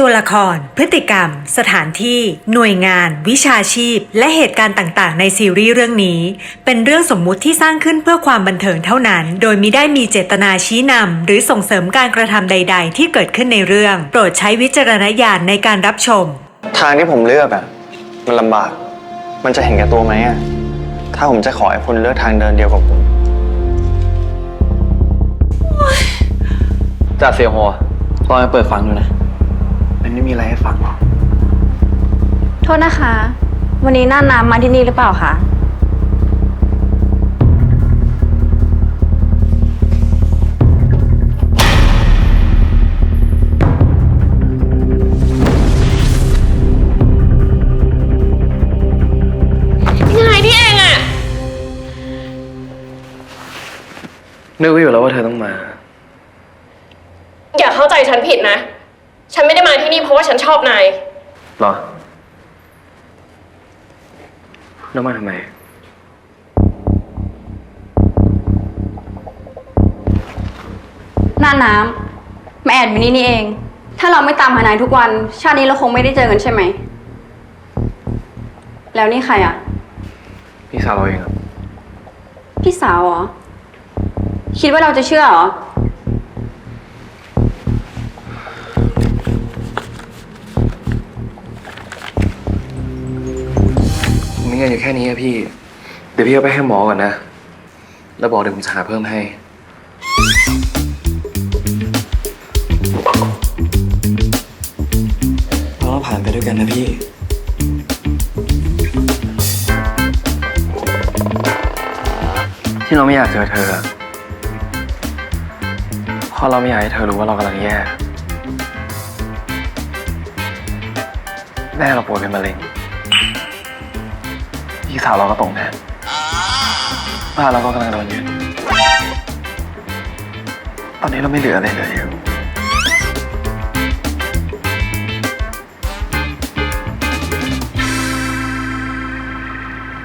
ตัวละคร พฤติกรรม สถานที่ หน่วยงาน วิชาชีพ และเหตุการณ์ต่างๆ ในซีรีส์เรื่องนี้ เป็นเรื่องสมมุติที่สร้างขึ้นเพื่อความบันเทิงเท่านั้น โดยมิได้มีเจตนาชี้นำหรือส่งเสริมการกระทำใด ๆ ที่เกิดขึ้นในเรื่อง โปรดใช้วิจารณญาณในการรับชม ทางที่ผมเลือกอะมันลำบาก มันจะเห็นแก่ตัวไหมอะถ้าผมจะขอให้คุณเลือกทางเดินเดียวกับผมจ่าเสียหัวลองไปเปิดฟังดูนะ มันไม่มีอะไรให้ฟังหรอก โทษนะคะ วันนี้หน้าน้ำมาที่นี่หรือเปล่าคะ ยังไงที่เองอะนึกไว้อยู่แล้วว่าเธอต้องมา อย่าเข้าใจฉันผิดนะ ฉันไม่ได้มาที่นี่เพราะว่าฉันชอบนาย หรอ แล้วมาทำไม หน้าน้ำมาแอดมินี่นี่เอง ถ้าเราไม่ตามหานายทุกวัน ชาตินี้เราคงไม่ได้เจอกันใช่ไหม แล้วนี่ใครอะ พี่สาวเราเองอะพี่สาวเหรอ คิดว่าเราจะเชื่อเหรอ เงินอยู่แค่นี้อะพี่ เดี๋ยวพี่เอาไปให้หมอก่อนนะ แล้วบอกเดี๋ยวผมจะหาเพิ่มให้ เราต้องผ่านไปด้วยกันนะพี่ ที่เราไม่อยากเจอเธออะเพราะเราไม่อยากให้เธอรู้ว่าเรากำลังแย่ แม่เราป่วยเป็นมะเร็ง พี่สาวเราก็ตกงานบ้านเราก็กำลังโดนยึดตอนนี้เราไม่เหลืออะไรเลย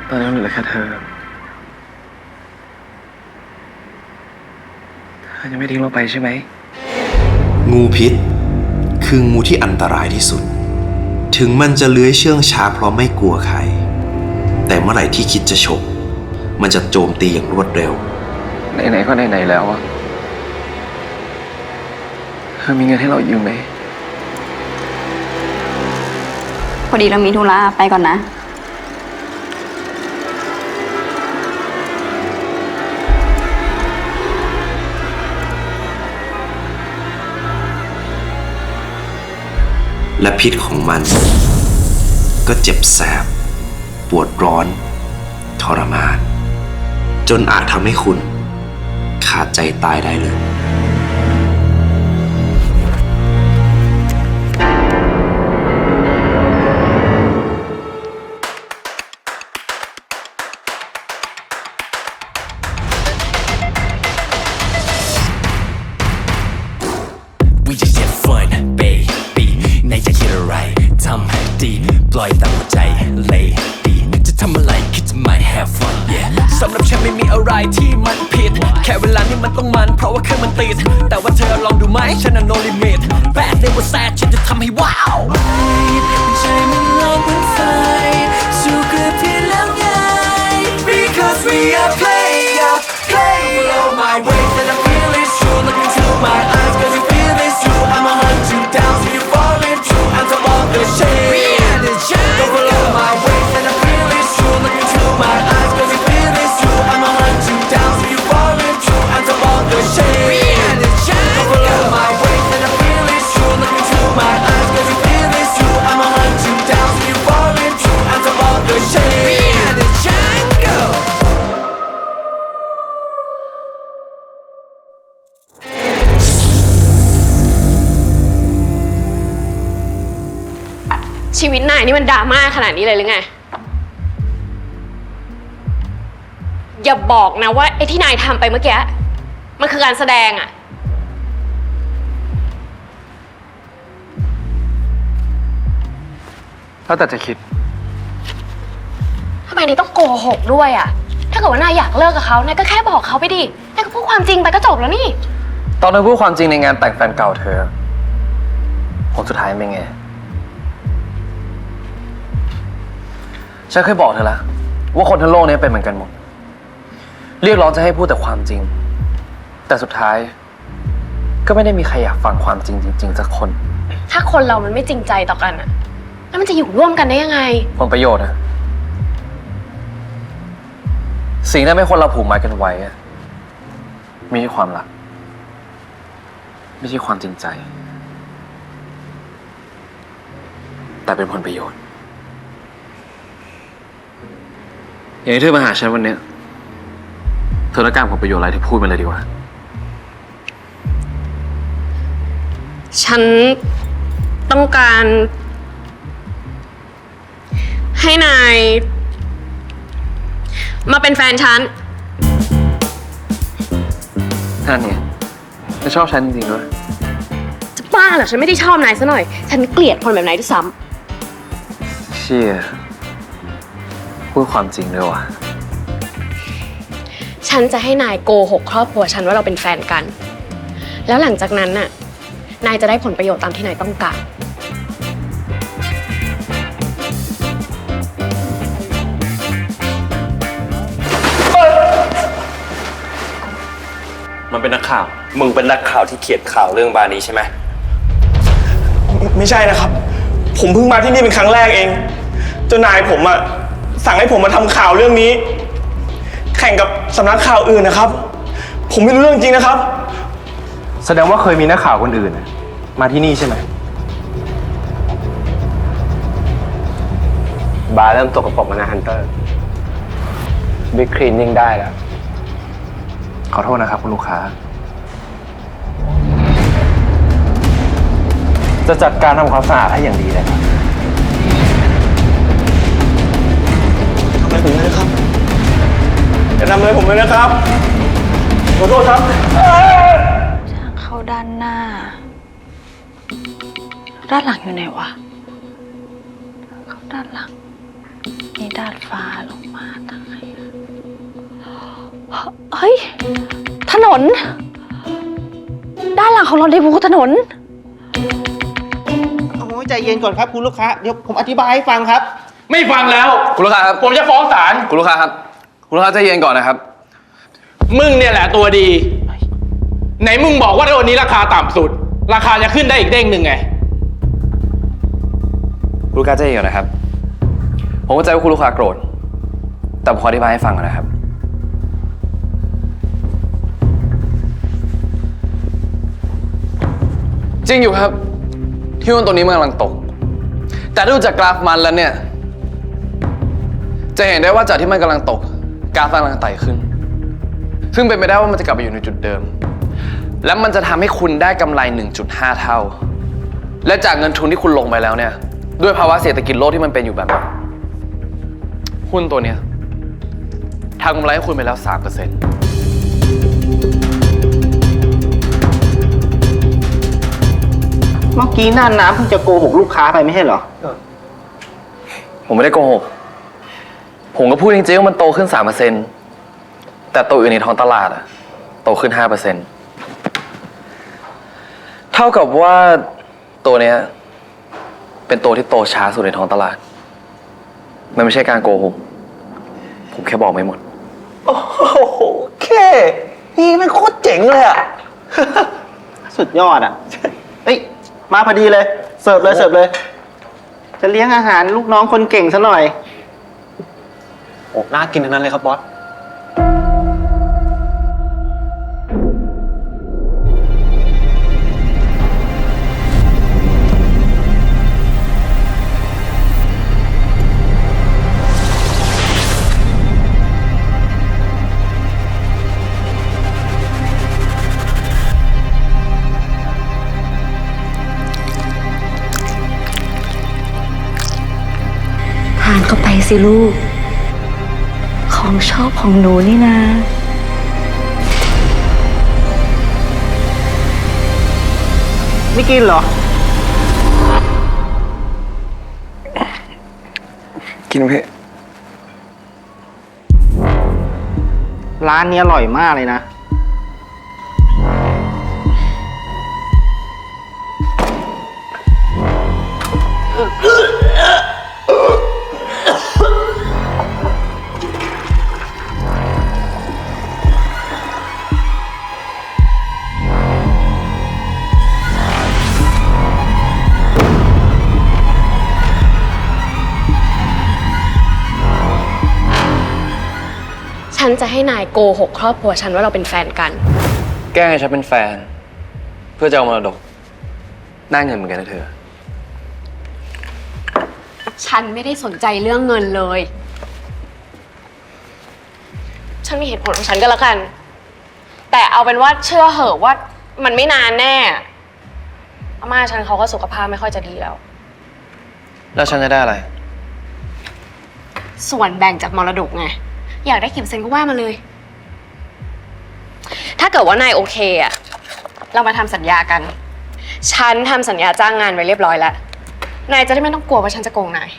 ตอนนี้เราเหลือแค่เธอเธอยังไม่ทิ้งเราไปใช่ไหม งูพิษ คืองูที่อันตรายที่สุด ถึงมันจะเลื้อยเชื่องช้าเพราะไม่กลัวใคร แต่เมื่อไหร่ที่คิดจะฉกมันจะโจมตีอย่างรวดเร็ว ไหนๆก็ไหนๆแล้วอะเธอมีเงินให้เรายืมไหม พอดีเรามีธุระไปก่อนนะ และพิษของมัน ก็เจ็บแสบป วดร้อน ทรมาน จนอาจทำให้คุณ ขาดใจตายได้เลย We just have fun baby ในใจคิดอะไรทำให้ดี ปล่อยตามหัวใจเลย ทำอะไรคิดจะไม่ have fun yeah สำหรับฉันไม่มีอะไรที่มันผิด แค่เวลานี้มันต้องมัน เพราะว่าเครื่องมันติด แต่ว่าเธอลองดูไหมฉันน่ะ no limit bad never sad ฉันจะทำให้ว้าวใจมันลองเป็นไฟสู่เกิดที่แล้วไง because we are player player my way that I feel is true look into my eyes cause you feel this true I'ma hunt you down till you fall into and to all the shade ชีวิตนายนี่มันดราม่าขนาดนี้เลยหรือไง อย่าบอกนะว่าไอ้ที่นายทำไปเมื่อกี้ มันคือการแสดงอะแล้วแต่จะคิด ทำไมนายต้องโกหกด้วยอะถ้าเกิดว่านายอยากเลิกกับเขานายก็แค่บอกเขาไปดินายก็พูดความจริงไปก็จบแล้วนี่ ตอนเธอพูดความจริงในงานแต่งแฟนเก่าเธอผผลสุดท้ายเป็นไง ฉันเคยบอกเธอแล้วว่าคนทั้งโลกนี้เป็นเหมือนกันหมด เรียกร้องจะให้พูดแต่ความจริง แต่สุดท้าย ก็ไม่ได้มีใครอยากฟังความจริงจริงๆสักคน ถ้าคนเรามันไม่จริงใจต่อกันอะแล้วมันจะอยู่ร่วมกันได้ยังไง ผลประโยชน์อะสิ่งที่ทำให้คนเราผูกไม้กันไว้อะไม่ใช่ความรัก ไม่ใช่ความจริงใจ แต่เป็นผลประโยชน์ อย่างที่เธอมาหาฉันวันเนี้ยเธอต้องการผลประโยชน์อะไรเธอพูดมาเลยดีกว่า ฉันต้องการ ให้นาย มาเป็นแฟนฉันท่านเนี่ยเธอชอบฉันจริงๆด้วยจะบ้าเหรอ ฉันไม่ได้ชอบนายซะหน่อย ฉันเกลียดคนแบบนายด้วยซ้เชี่ย พูดความจริงเลยว่ะำฉันจะให้นายโกหกครอบครัวฉันว่าเราเป็นแฟนกัน แล้วหลังจากนั้นน่ะ นายจะได้ผลประโยชน์ตามที่นายต้องการ มันเป็นนักข่าว มึงเป็นนักข่าวที่เขียนข่าวเรื่องบาร์นี้ใช่ไหม ไม่ใช่นะครับ ผมเพิ่งมาที่นี่เป็นครั้งแรกเอง เจ้านายผมอะ สั่งให้ผมมาทำข่าวเรื่องนี้ แข่งกับสำนักข่าวอื่นนะครับ ผมไม่รู้เรื่องจริงนะครับ แสดงว่าเคยมีนักข่าวคนอื่นน่ะมาที่นี่ใช่ไหม บาร์เริ่มตกกระปรกแล้วนะฮันเตอร์บิ๊กคลีนนิ่งได้แล้ว ขอโทษนะครับคุณลูกค้า จะจัดการทำความสะอาดให้อย่างดีเลยครับ อย่าทำอะไรผมเลยนะครับ ขอโทษครับเข้าด้านหน้า ด้านหลังอยู่ไหนวะเข้าด้านหลังนี่ด้านฟ้าลงมาทางไหนอะเฮ้ย ถนน ด้านหลังของเราในภูถนน โอ้ยใจเย็นก่อนครับคุณลูกค้า เดี๋ยวผมอธิบายให้ฟังครับ ไม่ฟังแล้ว คุณลูกค้าครับ ผมจะฟ้องศาลคุณลูกค้าครับ คุณลูกค้าใจเย็นก่อนนะครับ มึงเนี่ยแหละตัวดี ไหนมึงบอกว่าตัวนี้ราคาต่ำสุด ราคาจะขึ้นได้อีกเด้งหนึ่งไง คุณลูกค้าใจเย็นก่อนนะครับ ผมเข้าใจว่าคุณลูกค้าโกรธ แต่ผมขออธิบายให้ฟังก่อนนะครับ จริงอยู่ครับ ที่หุ้นตัวนี้มันกำลังตก แต่ดูจากกราฟมันแล้วเนี่ย จะเห็นได้ว่าจากที่มันกำลังตก กราฟมันกำลังไต่ขึ้น ซึ่งเป็นไปได้ว่ามันจะกลับไปอยู่ในจุดเดิม แล้วมันจะทำให้คุณได้กำไร 1.5 เท่า และจากเงินทุนที่คุณลงไปแล้วเนี่ย ด้วยภาวะเศรษฐกิจโลกที่มันเป็นอยู่แบบนี้หุ้นตัวเนี้ยทำกำไรให้คุณไปแล้ว 3%เมื่อกี้น่านน้ำเพิ่งจะโกหกลูกค้าไปไม่ใช่เหรอ ผมไม่ได้โกหก ผมก็พูดจริงๆว่ามันโตขึ้น3%แต่ตัวอื่นในท้องตลาดอะโตขึ้น5%เท่ากับว่าตัวเนี้ย เป็นตัวที่โตช้าสุดในท้องตลาด มันไม่ใช่การโกหกผมแค่บอกไม่หมด โอ้โหแค่นี่มันโคตรเจ๋งเลยอะ สุดยอดอะเฮ้ย มาพอดีเลย เสิร์ฟเลย เสิร์ฟเลย จะเลี้ยงอาหารลูกน้องคนเก่งซะหน่อยโอ้น่ากินทั้งนั้นเลยครับบอส ทานเข้าไปสิลูก ของชอบของหนูนี่นะไม่กินเหรอ กินพี่ร้านนี้อร่อยมากเลยนะ ฉันจะให้นายโกหกครอบครัวฉันว่าเราเป็นแฟนกัน แกล้งให้ฉันเป็นแฟน เพื่อจะเอามรดกได้เงินเหมือนกันนะเธอ ฉันไม่ได้สนใจเรื่องเงินเลย ฉันมีเหตุผลของฉันก็แล้วกัน แต่เอาเป็นว่าเชื่อเหอะว่ามันไม่นานแน่อาม่าฉันเขาก็สุขภาพไม่ค่อยจะดีแล้ว แล้วฉันจะได้อะไร ส่วนแบ่งจากมรดกไง อยากได้กี่เปอร์เซ็นต์ก็ว่ามาเลย ถ้าเกิดว่านายโอเคอะเรามาทำสัญญากัน ฉันทำสัญญาจ้างงานไว้เรียบร้อยแล้ว นายจะได้ไม่ต้องกลัวว่าฉันจะโกงนาย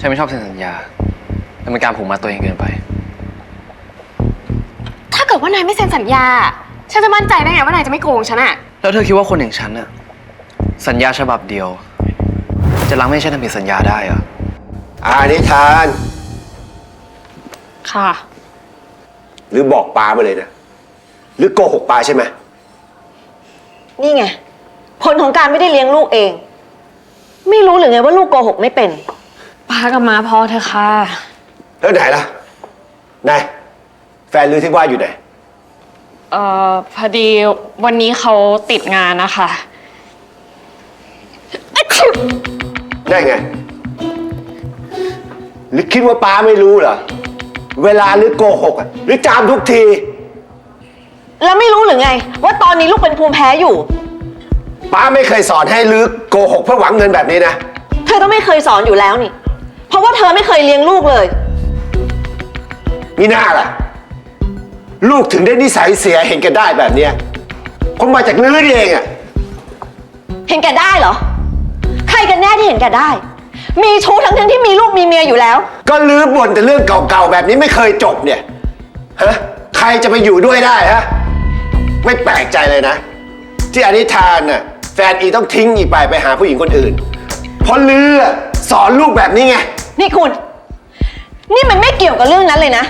ฉันไม่ชอบเซ็นสัญญามันเป็นการผูกมัดตัวเองเกินไป ถ้าเกิดว่านายไม่เซ็นสัญญา ฉันจะมั่นใจได้ไงว่านายจะไม่โกงฉันอะแล้วเธอคิดว่าคนอย่างฉันน่ะสัญญาฉบับเดียว จะล้างไม่ให้ฉันทำผิดสัญญาได้เหรอ อานิทาน ค่ะ หรือบอกปามาเลยนะ หรือโกหกปาใช่ไหมนี่ไง ผลของการไม่ได้เลี้ยงลูกเอง ไม่รู้หรือไงว่าลูกโกหกไม่เป็นป้ากับมาพอเธอะค่ะ แล้วไหนล่ะนายแฟนลือที่ว่าอยู่ไหน เอ่อพอดีวันนี้เขาติดงานนะคะ ได้ไง หรือคิดว่าป้าไม่รู้เหรอ เวลาหรือโกหกอะหรือจามทุกที แล้วไม่รู้หรือไง ว่าตอนนี้ลูกเป็นภูมิแพ้อยู่ ป้าไม่เคยสอนให้ลือโกหกเพื่อหวังเงินแบบนี้นะ เธอก็ไม่เคยสอนอยู่แล้วนี่ เพราะว่าเธอไม่เคยเลี้ยงลูกเลย มีหน้าล่ะ ลูกถึงได้นิสัยเสียเห็นแกันได้แบบเนี้ยคงมาจากลือนี่เองอะเห็นแก่ได้เหรอใคร กันแน่ที่เห็นแก่ได้ มีชู้ทั้งทั้งๆที่มีลูกมีเมียอยู่แล้ว ก็ลือบ่นแต่เรื่องเก่าๆแบบนี้ไม่เคยจบเนี่ย ฮะ ใครจะไปอยู่ด้วยได้ฮะ ไม่แปลกใจเลยนะ ที่อนิทานน่ะแฟนอีต้องทิ้งอีไปไปหาผู้หญิงคนอื่น เพราะลือสอนลูกแบบนี้ไง นี่คุณ นี่มันไม่เกี่ยวกับเรื่องนั้นเลยนะ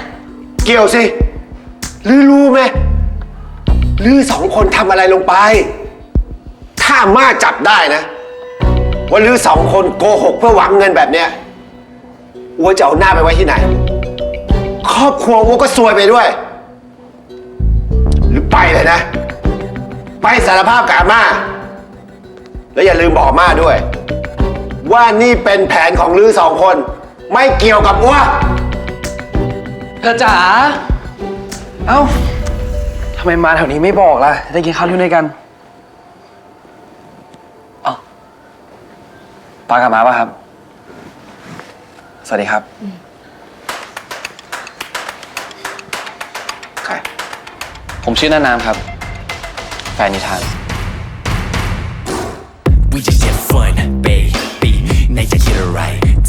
เกี่ยวสิลือรู้ไหมลือสองคนทำอะไรลงไป ถ้าอาม่าจับได้นะ ว่าลือสองคนโกหกเพื่อหวังเงินแบบเนี้ยอัวจะเอาหน้าไปไว้ที่ไหน ครอบครัวอัวก็ซวยไปด้วย หรือไปเลยนะ ไปสารภาพกับอาม่า แล้วอย่าลืมบอกอาม่าด้วย ว่านี่เป็นแผนของลือสองคน ไม่เกี่ยวกับอัว เธอจ๋า เอ้า ทำไมมาแถวนี้ไม่บอกล่ะ ได้กินข้าวเที่ยงด้วยกันเอ้า ปากลับมาป่ะครับ สวัสดีครับ ใคร ผมชื่อนาน้ำครับ แฟนนิทาน We just have fun baby นายจะคิดอะไร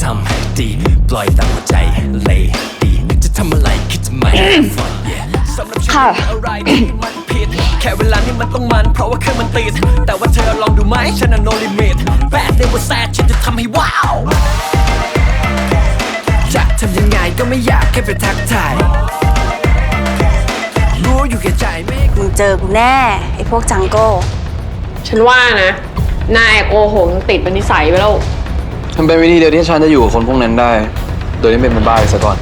ทำให้ดีปล่อยตามหัวใจเลยดีนึกจะทำอะไรคิดจะไม่ have fun yeah สำหรับฉันไม่มีอะไรที่มันผิด แค่เวลานี่มันต้องมัน เพราะว่าเครื่องมันติด แต่ว่าเธอลองดู ไหมฉันน่ะ no limit bad day was sad ฉันจะทำให้ว้าวอยากทำยังไงก็ไม่อยากแค่ไปทักทายรู้อยู่แก่ใจไม่มึงเจอกูแน่ ไอ้พวกจังโก้ ฉันว่านะ นายโกหกติดเป็นนิสัยไปแล้ว มันเป็นวิธีเดียวที่ฉันจะอยู่กับคนพวกนั้นได้ โดยที่ไม่เป็นบ้าไปซะก่อน